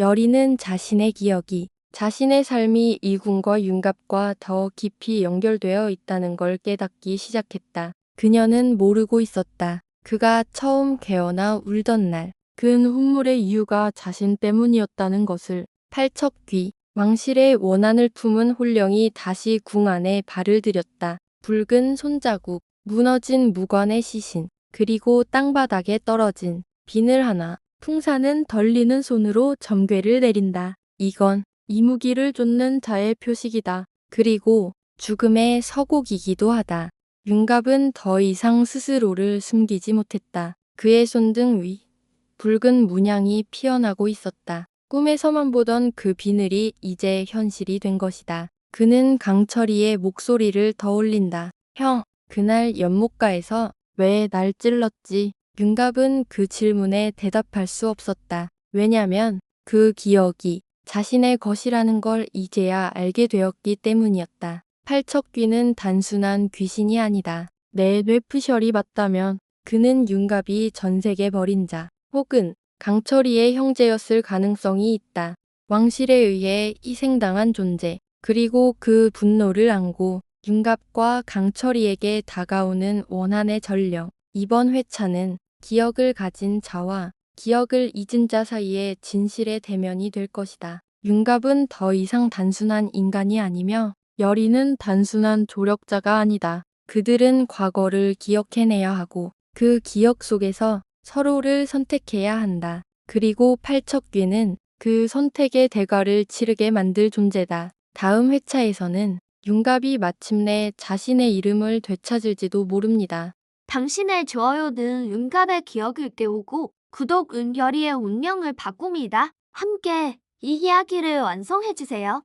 여리는 자신의 기억이 자신의 삶이 이군과 윤갑과 더 깊이 연결되어 있다는 걸 깨닫기 시작했다. 그녀는 모르고 있었다. 그가 처음 깨어나 울던 날, 근 hun물의 이유가 자신 때문이었다는 것을 팔척귀, 왕실의 원한을 품은 홀령이 다시 궁 안에 발을 들였다. 붉은 손자국, 무너진 무관의 시신, 그리고 땅바닥에 떨어진 비늘 하나, 풍사는 덜리는 손으로 점괘를 내린다. 이건 이무기를 쫓는 자의 표식이다. 그리고 죽음의 서곡이기도 하다. 윤갑은 더 이상 스스로를 숨기지 못했다. 그의 손등 위 붉은 문양이 피어나고 있었다. 꿈에서만 보던 그 비늘이 이제 현실이 된 것이다. 그는 강철이의 목소리를 더 올린다. 형, 그날 연못가에서 왜 날 찔렀지? 윤갑은 그 질문에 대답할 수 없었다. 왜냐면 그 기억이 자신의 것이라는 걸 이제야 알게 되었기 때문이었다. 팔척귀는 단순한 귀신이 아니다. 내 뇌프셜이 맞다면 그는 윤갑이 전세계 버린 자 혹은 강철이의 형제였을 가능성이 있다. 왕실에 의해 희생당한 존재 그리고 그 분노를 안고 윤갑과 강철이에게 다가오는 원한의 전력. 이번 회차는 기억을 가진 자와 기억을 잊은 자 사이의 진실의 대면이 될 것이다. 윤갑은 더 이상 단순한 인간이 아니며 여리는 단순한 조력자가 아니다. 그들은 과거를 기억해내야 하고 그 기억 속에서 서로를 선택해야 한다. 그리고 팔척귀는 그 선택의 대가를 치르게 만들 존재다. 다음 회차에서는 윤갑이 마침내 자신의 이름을 되찾을지도 모릅니다. 당신의 좋아요는 윤갑의 기억을 깨우고 구독 은 결의의 운명을 바꿉니다. 함께 이 이야기를 완성해주세요.